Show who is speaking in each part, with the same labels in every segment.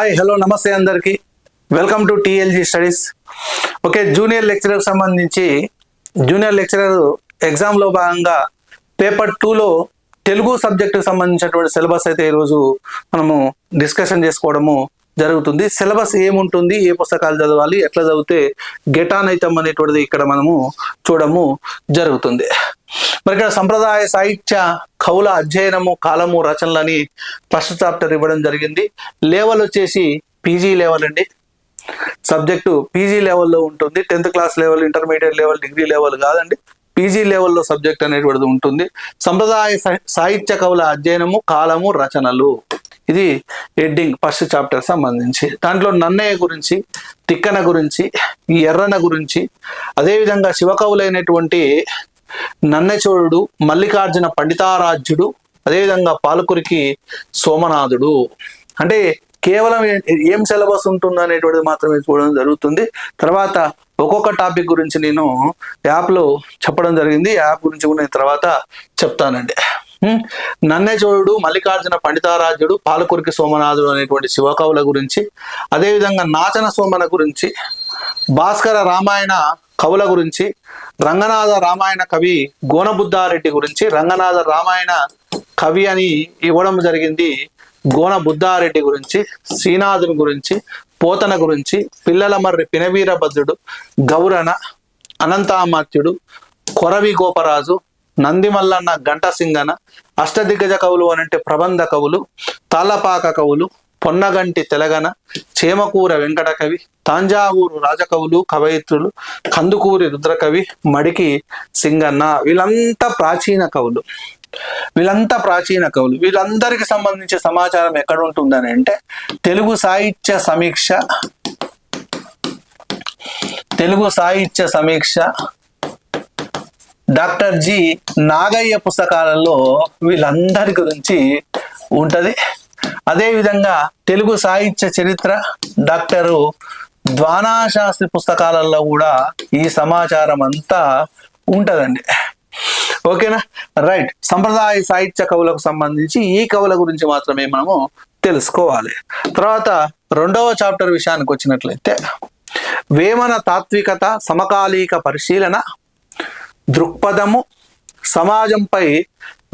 Speaker 1: Hi hello నమస్తే అందరికీ. Welcome to TLG studies okay junior lecturer సంబంధించి జూనియర్ లెక్చరర్ ఎగ్జామ్లో భాగంగా పేపర్ టూలో తెలుగు సబ్జెక్టుకు సంబంధించినటువంటి సిలబస్ అయితే ఈరోజు మనము డిస్కషన్ చేసుకోవడము జరుగుతుంది. సిలబస్ ఏముంటుంది ఏ పుస్తకాలు చదవాలి ఎట్లా చదివితే గెటాన్ అయితే అవుతాం అనేటువంటిది ఇక్కడ మనము చూడము జరుగుతుంది. మరి ఇక్కడ సంప్రదాయ సాహిత్య కవుల అధ్యయనము కాలము రచనలని ఫస్ట్ చాప్టర్ ఇవ్వడం జరిగింది. లెవెల్ వచ్చేసి పీజీ లెవెల్ అండి. సబ్జెక్టు పీజీ లెవెల్లో ఉంటుంది. Tenth class level intermediate level degree level కాదండి. పీజీ లెవెల్లో సబ్జెక్ట్ అనేటువంటిది ఉంటుంది. సంప్రదాయ సాహిత్య కవుల అధ్యయనము కాలము రచనలు. ఇది హెడ్డింగ్ ఫస్ట్ చాప్టర్ సంబంధించి. దాంట్లో నన్నయ్య గురించి తిక్కన గురించి ఈ ఎర్రన గురించి అదేవిధంగా శివకవులైనటువంటి నన్నచోడుడు మల్లికార్జున పండితారాధ్యుడు అదేవిధంగా పాలకురికి సోమనాథుడు. అంటే కేవలం ఏం సిలబస్ ఉంటుంది అనేటువంటిది మాత్రమే చూడడం జరుగుతుంది. తర్వాత ఒక్కొక్క టాపిక్ గురించి నేను యాప్లో చెప్పడం జరిగింది. యాప్ గురించి కూడా నేను తర్వాత చెప్తానండి. హ్మ్. నన్నచోడుడు మల్లికార్జున పండితారాజ్యుడు పాలకురికి సోమనాథుడు అనేటువంటి శివకవుల గురించి అదేవిధంగా నాచన సోమన గురించి భాస్కర రామాయణ కవుల గురించి రంగనాథ రామాయణ కవి గోనబుద్ధారెడ్డి గురించి రంగనాథ రామాయణ కవి అని ఇవ్వడం జరిగింది గోన బుద్ధారెడ్డి గురించి శ్రీనాథుని గురించి పోతన గురించి పిల్లల మర్రి పినవీరభద్రుడు గౌరణ అనంతామాత్యుడు కొరవి గోపరాజు నందిమల్లన్న ఘంటసింగన అష్టదిగ్గజ కవులు అనంటే ప్రబంధ కవులు తాళ్ళపాక కవులు పొన్నగంటి తెలగన చేమకూర వెంకట కవి తాంజావూరు రాజకవులు కవయిత్రులు కందుకూరి రుద్రకవి మడికి సింగన్న వీళ్ళంతా ప్రాచీన కవులు. వీళ్ళంతా ప్రాచీన కవులు. వీళ్ళందరికి సంబంధించి సమాచారం ఎక్కడ ఉంటుందని అంటే తెలుగు సాహిత్య సమీక్ష తెలుగు సాహిత్య సమీక్ష డాక్టర్ జి నాగయ్య పుస్తకాలలో వీళ్ళందరి గురించి ఉంటది. అదేవిధంగా తెలుగు సాహిత్య చరిత్ర డాక్టరు ద్వానాశాస్త్రి పుస్తకాలలో కూడా ఈ సమాచారం అంతా ఉంటదండి. ఓకేనా? రైట్. సంప్రదాయ సాహిత్య కవులకు సంబంధించి ఈ కవుల గురించి మాత్రమే మనము తెలుసుకోవాలి. తర్వాత రెండవ చాప్టర్ విషయానికి వచ్చినట్లయితే వేమన తాత్వికత సమకాలీక పరిశీలన దృక్పథము సమాజంపై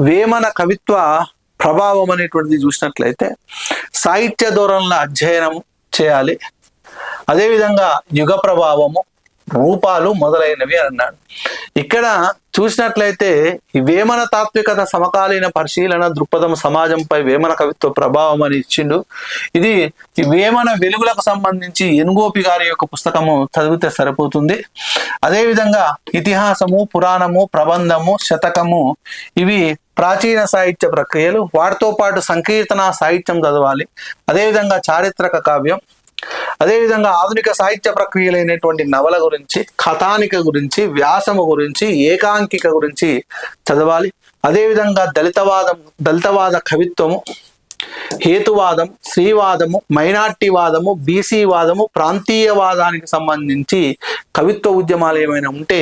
Speaker 1: వేమన కవిత్వ ప్రభావం అనేటువంటిది చూసినట్లయితే సాహిత్య ధోరణుల అధ్యయనం చేయాలి. అదేవిధంగా యుగ ప్రభావము రూపాలు మొదలైనవి అన్నాడు. ఇక్కడ చూసినట్లయితే ఈ వేమన తాత్వికత సమకాలీన పరిశీలన దృక్పథం సమాజంపై వేమన కవిత్వ ప్రభావం అని ఇచ్చిండు. ఇది వేమన వెలుగులకు సంబంధించి ఎనుగోపి గారి యొక్క పుస్తకము చదివితే సరిపోతుంది. అదేవిధంగా ఇతిహాసము పురాణము ప్రబంధము శతకము ఇవి ప్రాచీన సాహిత్య ప్రక్రియలు. వాటితో పాటు సంకీర్తన సాహిత్యం చదవాలి. అదేవిధంగా చారిత్రక కావ్యం. అదేవిధంగా ఆధునిక సాహిత్య ప్రక్రియలైనటువంటి నవల గురించి కథానిక గురించి వ్యాసము గురించి ఏకాంకిక గురించి చదవాలి. అదేవిధంగా దళితవాదం దళితవాద కవిత్వము హేతువాదం శ్రీవాదము మైనార్టీవాదము బీసీ వాదము ప్రాంతీయవాదానికి సంబంధించి కవిత్వ ఉద్యమాలు ఏమైనా ఉంటే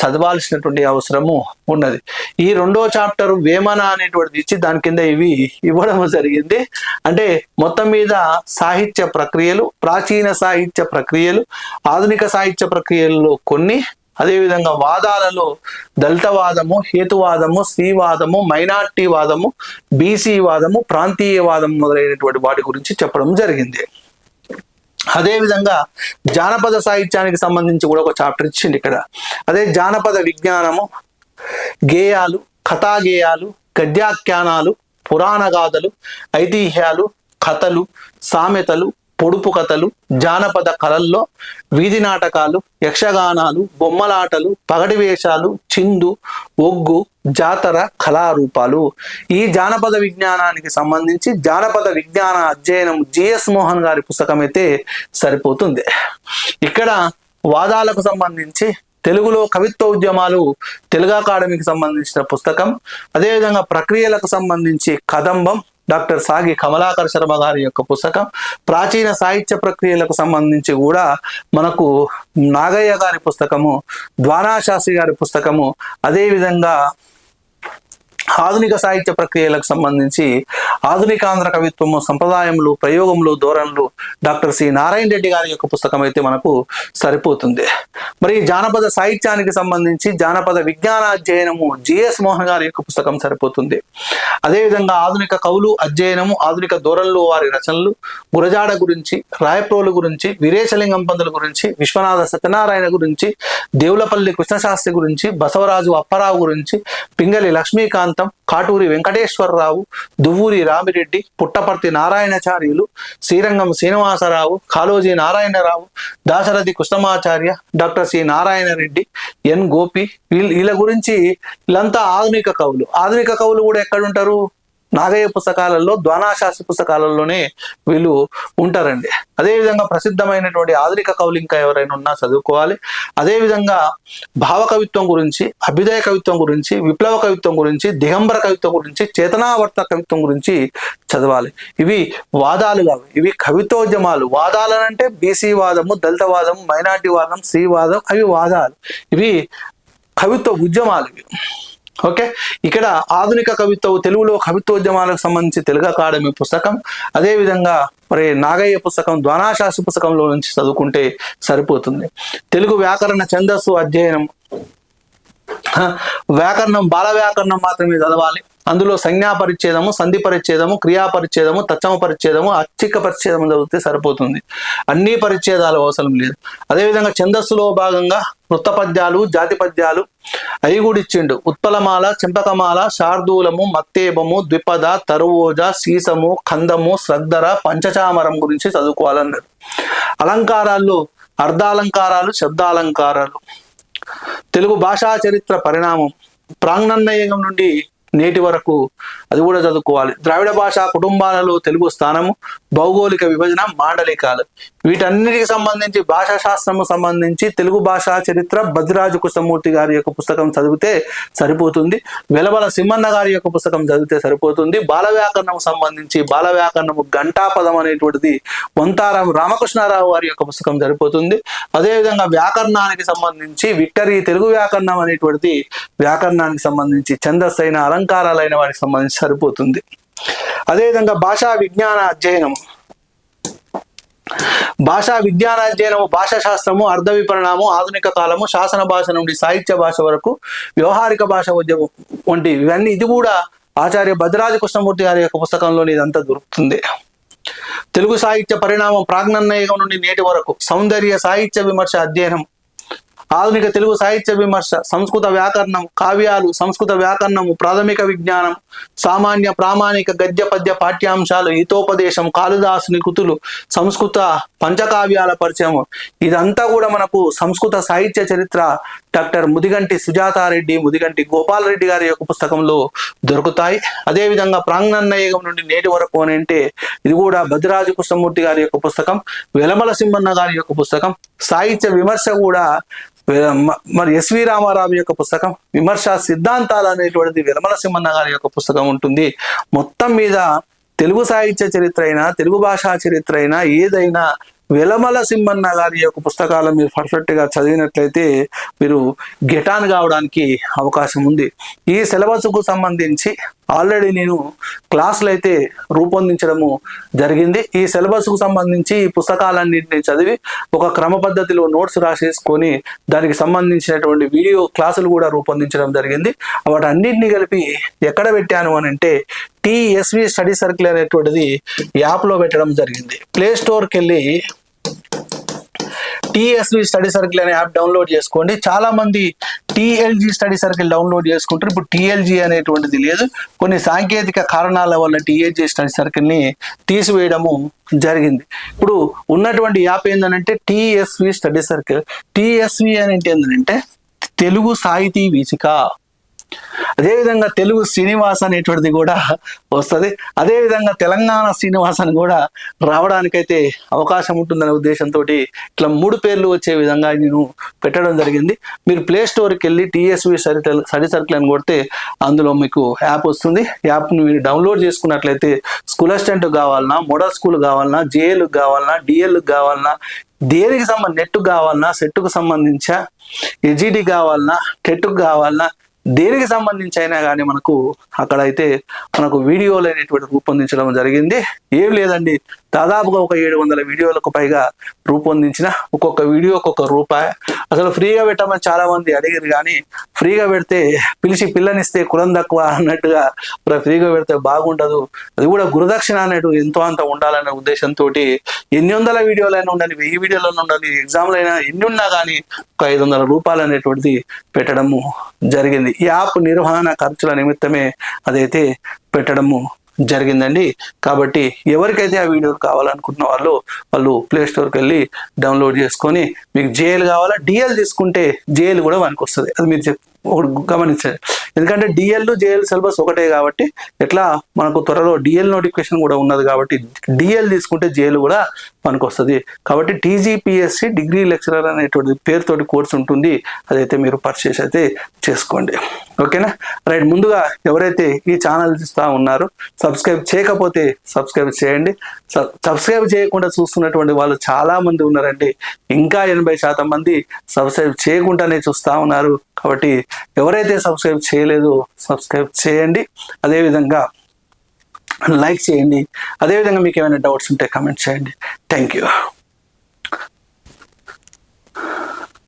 Speaker 1: చదవాల్సినటువంటి అవసరము ఉన్నది. ఈ రెండో చాప్టర్ వేమన అనేటువంటిది ఇచ్చి దాని కింద ఇవి ఇవ్వడం జరిగింది. అంటే మొత్తం మీద సాహిత్య ప్రక్రియలు ప్రాచీన సాహిత్య ప్రక్రియలు ఆధునిక సాహిత్య ప్రక్రియల్లో కొన్ని అదేవిధంగా వాదాలలో దళితవాదము హేతువాదము స్త్రీవాదము మైనార్టీ వాదము బీసీ వాదము ప్రాంతీయవాదం మొదలైనటువంటి వాటి గురించి చెప్పడం జరిగింది. అదేవిధంగా జానపద సాహిత్యానికి సంబంధించి కూడా ఒక చాప్టర్ ఇచ్చింది ఇక్కడ. అదే జానపద విజ్ఞానము గేయాలు కథా గేయాలు గద్యాఖ్యానాలు పురాణ గాథలు ఐతిహ్యాలు కథలు సామెతలు పొడుపు కథలు జానపద కళల్లో వీధి నాటకాలు యక్షగానాలు బొమ్మలాటలు పగడి వేషాలు చిందు ఒగ్గు జాతర కళారూపాలు. ఈ జానపద విజ్ఞానానికి సంబంధించి జానపద విజ్ఞాన అధ్యయనం జిఎస్ మోహన్ గారి పుస్తకం అయితే సరిపోతుంది. ఇక్కడ వాదాలకు సంబంధించి తెలుగులో కవిత్వ ఉద్యమాలు తెలుగు అకాడమీకి సంబంధించిన పుస్తకం అదేవిధంగా ప్రక్రియలకు సంబంధించి కదంబం డాక్టర్ సాగి కమలాకర్ శర్మ గారి యొక్క పుస్తకం. ప్రాచీన సాహిత్య ప్రక్రియలకు సంబంధించి కూడా మనకు నాగయ్య గారి పుస్తకము ద్వానాశాస్త్రి గారి పుస్తకము అదేవిధంగా ఆధునిక సాహిత్య ప్రక్రియలకు సంబంధించి ఆధునికాంధ్ర కవిత్వము సంప్రదాయములు ప్రయోగములు ధోరణులు డాక్టర్ సి నారాయణ రెడ్డి గారి యొక్క పుస్తకం అయితే మనకు సరిపోతుంది. మరి జానపద సాహిత్యానికి సంబంధించి జానపద విజ్ఞాన అధ్యయనము జిఎస్ మోహన్ గారి యొక్క పుస్తకం సరిపోతుంది. అదేవిధంగా ఆధునిక కవులు అధ్యయనము ఆధునిక ధోరణులు వారి రచనలు గురజాడ గురించి రాయప్రోలు గురించి వీరేశలింగం పంతుల గురించి విశ్వనాథ సత్యనారాయణ గురించి దేవులపల్లి కృష్ణశాస్త్రి గురించి బసవరాజు అప్పారావు గురించి Pingali Lakshmikanth Katuri Venkateswararao Duvvuri Ramireddy Puttaparthi Narayanacharyulu Srirangam Srinivasarao Kaloji Narayanarao Dasarathi Krishnamacharya doctor C Narayana Reddy N Gopi వీళ్ళ వీళ్ళ గురించి వీళ్ళంతా ఆధునిక కవులు. ఆధునిక కవులు కూడా ఎక్కడుంటారు? నాగయ్య పుస్తకాలలో ద్వానాశాస్త్రి పుస్తకాలలోనే వీళ్ళు ఉంటారండి. అదేవిధంగా ప్రసిద్ధమైనటువంటి ఆధునిక కవులు ఇంకా ఎవరైనా ఉన్నా చదువుకోవాలి. అదేవిధంగా భావ కవిత్వం గురించి అభ్యుదయ కవిత్వం గురించి విప్లవ కవిత్వం గురించి దిగంబర కవిత్వం గురించి చేతనావర్త కవిత్వం గురించి చదవాలి. ఇవి వాదాలు కావు. ఇవి కవితోద్యమాలు. వాదాలనంటే బీసీ వాదము దళిత వాదము మైనార్టీ వాదం శ్రీవాదం అవి వాదాలు. ఇవి కవిత్వ ఉద్యమాలు ఇవి. ఓకే? ఇక్కడ ఆధునిక కవిత్వ తెలుగులో కవిత్వోద్యమాలకు సంబంధించి తెలుగు అకాడమీ పుస్తకం అదేవిధంగా మరి నాగయ్య పుస్తకం ద్వానాశాస్త్రి పుస్తకంలో నుంచి చదువుకుంటే సరిపోతుంది. తెలుగు వ్యాకరణ ఛందస్సు అధ్యయనం వ్యాకరణం బాల వ్యాకరణం మాత్రమే చదవాలి. అందులో సంజ్ఞా పరిచ్ఛేదము సంధి పరిచ్ఛేదము క్రియా పరిచ్ఛేదము తచ్చమ పరిచ్ఛేదము అచ్చిక పరిచ్ఛేదము చదివితే సరిపోతుంది. అన్ని పరిచ్ఛేదాలు అవసరం లేదు. అదేవిధంగా ఛందస్సులో భాగంగా వృత్త పద్యాలు జాతి పద్యాలు ఐగుడిచ్చిండు. ఉత్పలమాల చింపకమాల శార్దూలము మత్తేబము ద్విపద తరువోజ సీసము కందము శ్రద్ధర పంచచామరం గురించి చదువుకోవాలన్నారు. అలంకారాల్లో అర్ధాలంకారాలు శబ్దాలంకారాలు. తెలుగు భాషా చరిత్ర పరిణామం ప్రాంగణయుగం నుండి నేటి వరకు అది కూడా చదువుకోవాలి. ద్రావిడ భాష కుటుంబాలలో తెలుగు స్థానము భౌగోళిక విభజన మాండలికాలు. వీటన్నిటికి సంబంధించి భాషా శాస్త్రము సంబంధించి తెలుగు భాషా చరిత్ర భద్రాజు కృష్ణమూర్తి గారి యొక్క పుస్తకం చదివితే సరిపోతుంది. వెలవల సింహన్న గారి యొక్క పుస్తకం చదివితే సరిపోతుంది. బాల వ్యాకరణం సంబంధించి బాల వ్యాకరణము ఘంటాపదం అనేటువంటిది వంతారం రామకృష్ణారావు వారి యొక్క పుస్తకం సరిపోతుంది. అదేవిధంగా వ్యాకరణానికి సంబంధించి విక్టరీ తెలుగు వ్యాకరణం అనేటువంటిది వ్యాకరణానికి సంబంధించి ఛందస్సైన అలంకారాలైన వాటికి సంబంధించి సరిపోతుంది. అదేవిధంగా భాషా విజ్ఞాన అధ్యయనం. భాషా విజ్ఞాన అధ్యయనము భాషా శాస్త్రము అర్ధ విపరణము ఆధునిక కాలము శాసన భాష నుండి సాహిత్య భాష వరకు వ్యవహారిక భాష ఉద్యమం వంటి ఇవన్నీ ఇది కూడా ఆచార్య భద్రాజ కృష్ణమూర్తి గారి యొక్క పుస్తకంలోని ఇదంతా దొరుకుతుంది. తెలుగు సాహిత్య పరిణామం ప్రాజ్ఞన్నయుగం నుండి నేటి వరకు సౌందర్య సాహిత్య విమర్శ అధ్యయనం ఆధునిక తెలుగు సాహిత్య విమర్శ సంస్కృత వ్యాకరణం కావ్యాలు సంస్కృత వ్యాకరణము ప్రాథమిక విజ్ఞానం సామాన్య ప్రామాణిక గద్య పద్య పాఠ్యాంశాలు హితోపదేశం కాళిదాసుని కృతులు సంస్కృత పంచకావ్యాల పరిచయం ఇదంతా కూడా మనకు సంస్కృత సాహిత్య చరిత్ర డాక్టర్ ముదిగంటి సుజాతారెడ్డి ముదిగంటి గోపాలరెడ్డి గారి యొక్క పుస్తకంలో దొరుకుతాయి. అదేవిధంగా ప్రాంగణయుగం నుండి నేటి వరకు అని అంటే ఇది కూడా భద్రరాజు కృష్ణమూర్తి గారి యొక్క పుస్తకం వెలమల సింహన్న గారి యొక్క పుస్తకం. సాహిత్య విమర్శ కూడా మరి ఎస్వి రామారావు యొక్క పుస్తకం విమర్శ సిద్ధాంతాలు అనేటువంటిది వెలమల సింహన్న గారి యొక్క పుస్తకం ఉంటుంది. మొత్తం మీద తెలుగు సాహిత్య చరిత్ర అయినా తెలుగు భాషా చరిత్ర అయినా ఏదైనా వెలమల సింహన్న గారి యొక్క పుస్తకాలు మీరు పర్ఫెక్ట్గా చదివినట్లయితే మీరు గెటాన్ కావడానికి అవకాశం ఉంది. ఈ సిలబస్కు సంబంధించి ఆల్రెడీ నేను క్లాసులు అయితే రూపొందించడము జరిగింది. ఈ సిలబస్కు సంబంధించి ఈ పుస్తకాలన్నింటినీ చదివి ఒక క్రమ పద్ధతిలో నోట్స్ రాసేసుకొని దానికి సంబంధించినటువంటి వీడియో క్లాసులు కూడా రూపొందించడం జరిగింది. వాటన్నింటినీ కలిపి ఎక్కడ పెట్టాను అని అంటే టిఎస్వి స్టడీ సర్కిల్ అనేటువంటిది యాప్లో పెట్టడం జరిగింది. ప్లే స్టోర్కి వెళ్ళి టిఎస్వి స్టడీ సర్కిల్ అనే యాప్ డౌన్లోడ్ చేసుకోండి. చాలా మంది టిఎల్జి స్టడీ సర్కిల్ డౌన్లోడ్ చేసుకుంటారు. ఇప్పుడు టిఎల్జి అనేటువంటిది లేదు. కొన్ని సాంకేతిక కారణాల వల్ల టిఎల్జి స్టడీ సర్కిల్ని తీసివేయడము జరిగింది. ఇప్పుడు ఉన్నటువంటి యాప్ ఏంటంటే టిఎస్వి స్టడీ సర్కిల్. టిఎస్వి అని ఏంటంటే తెలుగు సాహితీ వీచిక అదేవిధంగా తెలుగు శ్రీనివాస్ అనేటువంటిది కూడా వస్తుంది. అదేవిధంగా తెలంగాణ శ్రీనివాస్ అని కూడా రావడానికైతే అవకాశం ఉంటుందనే ఉద్దేశంతో ఇట్లా మూడు పేర్లు వచ్చే విధంగా నేను పెట్టడం జరిగింది. మీరు ప్లే స్టోర్కి వెళ్ళి టీఎస్వి సరి సరి సర్కిల్ అని కొడితే అందులో మీకు యాప్ వస్తుంది. యాప్ని మీరు డౌన్లోడ్ చేసుకున్నట్లయితే స్కూల్ అసిస్టెంట్ కావాలన్నా మోడల్ స్కూల్ కావాలన్నా జేఎల్కి కావాలన్నా డిఎల్ కావాలన్నా దేనికి సంబంధించి నెట్ కావాలన్నా సెట్కు సంబంధించా ఎజిడి కావాలన్నా టెట్కు కావాలన్నా దేనికి సంబంధించి అయినా కానీ మనకు అక్కడైతే మనకు వీడియోలు అనేటువంటి రూపొందించడం జరిగింది. ఏం లేదండి. దాదాపుగా ఒక ఏడు వందల వీడియోలకు పైగా రూపొందించిన ఒక్కొక్క వీడియో ఒక్కొక్క రూపాయి. అసలు ఫ్రీగా పెట్టమని చాలా మంది అడిగారు కానీ ఫ్రీగా పెడితే పిలిచి పిల్లనిస్తే కులం తక్కువ అన్నట్టుగా మరి ఫ్రీగా పెడితే బాగుండదు. అది కూడా గురుదక్షిణ అనేటు ఎంతో అంత ఉండాలనే ఉద్దేశంతో ఎన్ని వందల వీడియోలైనా ఉండాలి వెయ్యి వీడియోలైనా ఉండాలి ఎగ్జామ్లు అయినా ఎన్ని ఉన్నా కానీ ఒక ఐదు వందల రూపాయలు అనేటువంటిది పెట్టడము జరిగింది. ఈ యాప్ నిర్వహణ ఖర్చుల నిమిత్తమే అదైతే పెట్టడము జరిగిందండి. కాబట్టి ఎవరికైతే ఆ వీడియోలు కావాలనుకుంటున్న వాళ్ళు వాళ్ళు ప్లే స్టోర్కి వెళ్ళి డౌన్లోడ్ చేసుకొని మీకు జేఎల్ కావాలా డిఎల్ తీసుకుంటే జేఎల్ కూడా మనకు వస్తుంది. అది మీరు చెప్- ఒకటి గమనించండి. ఎందుకంటే డిఎల్ జేఎల్ సిలబస్ ఒకటే కాబట్టి ఎట్లా మనకు త్వరలో డిఎల్ నోటిఫికేషన్ కూడా ఉన్నది కాబట్టి డిఎల్ తీసుకుంటే జేఎల్ కూడా మనకు వస్తుంది. కాబట్టి టీజీపీఎస్సీ డిగ్రీ లెక్చరర్ అనేటువంటి పేరుతోటి కోర్స్ ఉంటుంది. అదైతే మీరు పర్చేస్ అయితే చేసుకోండి. ఓకేనా? రైట్ ముందుగా ఎవరైతే ఈ ఛానల్ చూస్తూ ఉన్నారో సబ్స్క్రైబ్ చేయకపోతే సబ్స్క్రైబ్ చేయండి. సబ్స్క్రైబ్ చేయకుండా చూస్తున్నటువంటి వాళ్ళు చాలా మంది ఉన్నారండి. ఇంకా ఎనభై శాతం మంది సబ్స్క్రైబ్ చేయకుండానే చూస్తూ ఉన్నారు. కాబట్టి ఎవరైతే సబ్స్క్రైబ్ చేయలేదో సబ్స్క్రైబ్ చేయండి. అదేవిధంగా లైక్ చేయండి. అదేవిధంగా మీకు ఏమైనా డౌట్స్ ఉంటే కమెంట్ చేయండి. Thank you.